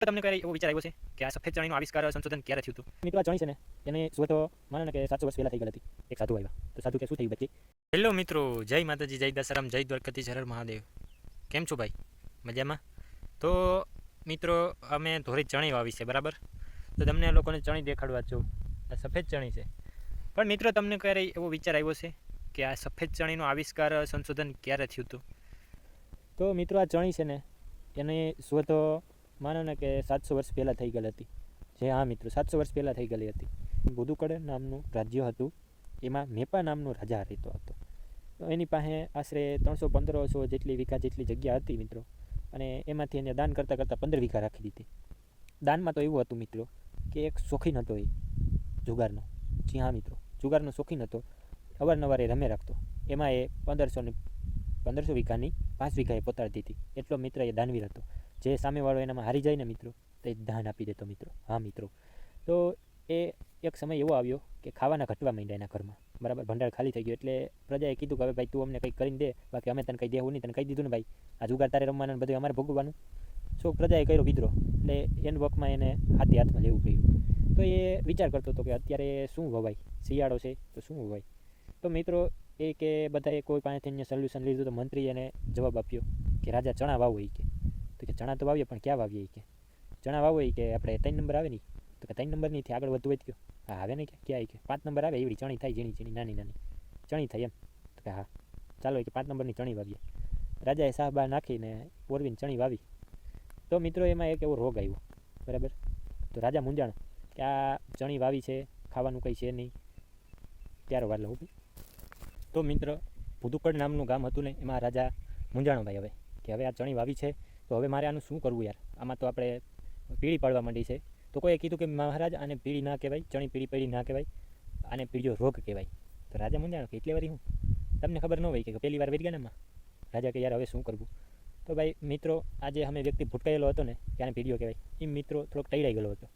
તો તમને ક્યારે એવો વિચાર આવ્યો છે કે આ સફેદ ચણીનો આવિષ્કાર સંશોધન ક્યારે થયું હતું? મિત્રો આ ચણી છે ને એને શોધો માનો ને કે સાતસો વર્ષ પહેલાં થઈ ગઈ હતી. એક સાધુ આવ્યા. તો સાધુ કે શું થયું બચ્ચી હેલો મિત્રો જય માતાજી જય દશરામ જય દ્વારકાથી હર મહાદેવ. કેમ છો ભાઈ? મજામાં? તો મિત્રો અમે ધોરી ચણી વાવી છે બરાબર? તો તમને લોકોને ચણી દેખાડવા છું આ સફેદ ચણી છે. પણ મિત્રો તમને ક્યારે એવો વિચાર આવ્યો છે કે આ સફેદ ચણીનો આવિષ્કાર સંશોધન ક્યારે થયું હતું? તો મિત્રો આ ચણી છે ને એની શોધો માનો ને કે સાતસો વર્ષ પહેલાં થઈ ગયેલી હતી. જે હા મિત્રો, સાતસો વર્ષ પહેલાં થઈ ગયેલી હતી. બુદુકડ નામનું રાજ્ય હતું. એમાં મેપા નામનો રાજા રહેતો હતો. તો એની પાસે આશરે ત્રણસો પંદરસો જેટલી વીઘા જેટલી જગ્યા હતી મિત્રો. અને એમાંથી એને દાન કરતાં કરતાં પંદર વીઘા રાખી દીધી. દાનમાં તો એવું હતું મિત્રો, કે એક શોખીન હતો એ જુગારનો. જી હા મિત્રો, જુગારનો શોખીન હતો. અવારનવાર એ રમે રાખતો. એમાં એ પંદરસો ને પંદરસો વીઘાની પાંચ વીઘા એ પોતાડી દીધી. એટલો મિત્ર એ દાનવીર હતો. જે સામેવાળો એનામાં હારી જાય ને મિત્રો, તો એ દાન આપી દેતો મિત્રો. હા, મિત્રો. તો એ એક સમય એવો આવ્યો કે ખાવાના ઘટવા માંડ્યા એના ઘરમાં. બરાબર, ભંડાર ખાલી થઈ ગયો. એટલે પ્રજાએ કીધું કે, હવે ભાઈ, તું અમને કંઈક કરીને દે. બાકી અમે તને કંઈ દેવું નહીં, તને કહી દીધું ને ભાઈ. આ જુગાર તારે રમવાનું બધું અમારે ભોગવવાનું. સો પ્રજાએ કર્યો વિદ્રોહ. એટલે એન વખમાં એને હાથે હાથમાં લેવું પડ્યું. તો એ વિચાર કરતો હતો કે, અત્યારે શું વવાય? શિયાળો છે, તો શું વવાય? તો મિત્રો, એ કે બધાએ કોઈ પાસેથી સોલ્યુશન લીધું તો મંત્રી એને જવાબ આપ્યો કે, રાજા ચણા વાવો એ કે. તો કે ચણા તો વાવીએ, પણ ક્યાં વાવીએ કે? ચણા વાવો કે આપણે ત્રણ નંબર આવે નહીં તો કે ત્રણ નંબરની થી આગળ વધુ વધ્યો હા, આવે ને કે ક્યાં કે? પાંચ નંબર આવે, એવડી ચણી થાય, ઝીણી ઝીણી, નાની નાની. ચણી થાય એમ. તો કે હા. ચાલો કે પાંચ નંબરની ચણી વાવીએ. રાજાએ સાહબા નાખીને ઓરવીને ચણી વાવી. તો મિત્રો એમાં એક એવો રોગ આવ્યો. બરાબર? તો રાજા મુંજાણ કે આ ચણી વાવી છે, ખાવાનું કંઈ છે નહીં. ત્યારે વાર લઉં તો મિત્ર, ભુદુકડ નામનું ગામ હતું ને, એમાં રાજા મુંજાણોભાઈ હવે. કે હવે આ ચણી વાવી છે. તો હવે મારે આનું શું કરવું યાર? આમાં તો આપણે પીળી પાડવા માંડી છે. તો કોઈએ કીધું કે મહારાજ આને પીળી ના કહેવાય, ચણી પીળી પીળી ના કહેવાય, આને પીળીઓ રોગ કહેવાય. તો રાજા મૂંઝાણો કે એટલી વારી હું? તમને ખબર ન હોય કે પહેલી વાર વિજ્ઞાનમાં રાજા કે યાર, હવે શું કરવું? તો ભાઈ, મિત્રો, આજે અમે વ્યક્તિ ભૂટકાયેલો હતો ને, કે પીડીઓ કહેવાય. એ મિત્રો થોડોક ટૈરાઈ ગયેલો હતો.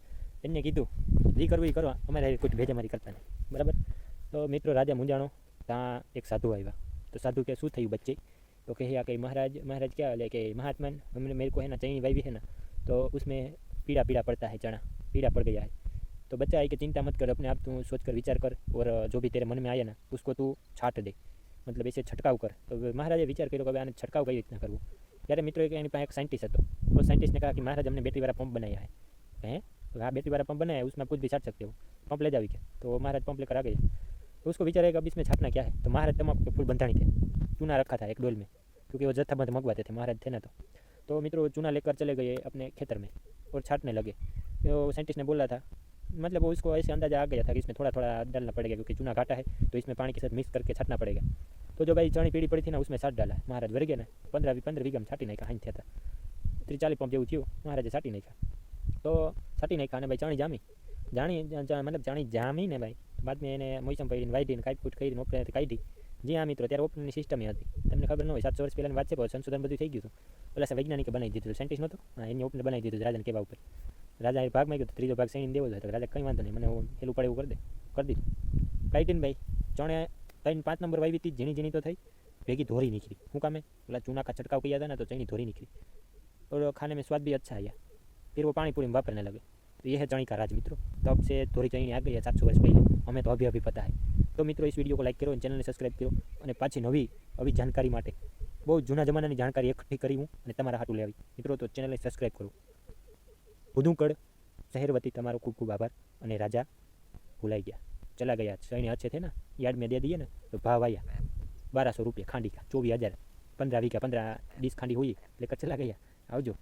એમને કીધું, જે કરવું એ કરવા. અમારે કોઈ ભેજામારી કરતા નહીં. બરાબર? તો મિત્રો, રાજા મુંજાણો ત્યાં એક સાધુ આવ્યા. તો સાધુ કે, શું થયું, બચ્ચે? तो कहे आके महाराज महाराज क्या वाले कि महात्मन, हमने मेरे को है ना चाहिए वाई भी है ना तो उसमें पीड़ा पीड़ा पड़ता है चना पीड़ा पड़ गया है। तो बच्चा आई कि चिंता मत कर, अपने आप तू सोच कर विचार कर और जो भी तेरे मन में आया ना, उसको तू छाट दे। मतलब इसे छटकाउ મતલબ એ છે છટકાવ કર તો મહારાજે વિચાર કર્યો કે આને છટકાવ કઈ રીતના કરવું ત્યારે तो वो साइंटिस्ट ने कहा कि महाराज, हमने बैटरी वाला पंप बनाया है। कहें? तो हाँ बैटरी वाला पंप बनाया है, उसमें कुछ भी छाट सकते हो। पंप ले जाओ क्या तो महाराज पंप लेकर आ गए। तो उसको विचार है कि अब इसमें छाटना क्या है तो महाराज तमाम के फूल बंधानी थे चूना रखा था एक डोल में क्योंकि वो जत्थाबंद मंगवाते थे महाराज थे ना तो तो मित्रों चूना लेकर चले गए अपने खेतर में और छाटने लगे तो साइंटिस्ट ने बोला था मतलब वो इसको ऐसे अंदाजा आ गया था कि इसमें थोड़ा थोड़ा डालना पड़ेगा क्योंकि चूना घाटा है तो इसमें पानी के साथ मिक्स करके छाटना पड़ेगा तो जो भाई चणी पीड़ी पड़ी थी ना उसमें छाट डाला महाराज भर गए ना पंद्रह पंद्रह वीघा में छाटी नाखा हाई थे था ત્રીસ ચાલીસ પંપ જેવું થયું મહારાજે છાટી નાખ્યા તો છાટી નાખ્યા અને ભાઈ ચણી જામી જાણી મતલબ જાણી જામી ને ભાઈ બાદમાં એને મોસમ પડીને વાઢીને કાંઈ ફૂટ કરીને ઓપરે કાઢી જી હા મિત્રો ત્યારે ઓપનની સિસ્ટમ હતી તમને ખબર ન હોય સાતસો વર્ષ પહેલાંની વાત છે પણ સંશોધન બધું થઈ ગયું હતું પેલા સા વૈજ્ઞાનિકે બનાવી દીધું સાયન્ટિસ્ટ નહોતો હા એની ઓપન બનાવી દીધું રાજાને કેવા ઉપર રાજા એ ભાગ માંગ્યો તો ત્રીજો ભાગ સૈણી દેવો હતો રાજા કંઈ વાંધો નહીં મને હું હેલું પડે એવું કરી દે કરી દીધું કાઢીને ભાઈ ચણે ત્રણ પાંચ નંબર વાવી હતી ઝીણી ઝીણી તો થઈ ભેગી ધોરી નીકળી શું કામે પેલા ચૂના કા છટકાવ કર્યા હતા ને તો ચણી ધોરી નીકળી और खाने में स्वाद भी अच्छा आया फिर वो पानी पूरी में वापरने लगे तो ये है चणी का राज मित्रों तब से थोड़ी चणी आ गई है सात सौ वर्ष पहले हमें तो अभी अभी पता है તો મિત્રો इस वीडियो को लाइक કરો ચેનલને સબસ્ક્રાઈબ કરો અને પાછી નવી આવી જાણકારી માટે બહુ જૂના જમાનાની જાણકારી એકઠી કરી હું અને તમારા હાટું લેવી મિત્રો તો ચેનલને સબસ્ક્રાઈબ કરો ભુદુકડ શહેર વતી તમારો ખૂબ ખૂબ આભાર અને રાજા ભૂલાઈ ગયા ચલા ગયા સૈન્ય अच्छे थे ना यार्ड में दे दिए ना तो भाव आया बारह सौ रुपये खांडी का चौबीस हज़ार पंद्रह वीघा पंद्रह बीस खांडी हुई लेकर चला गया આવજો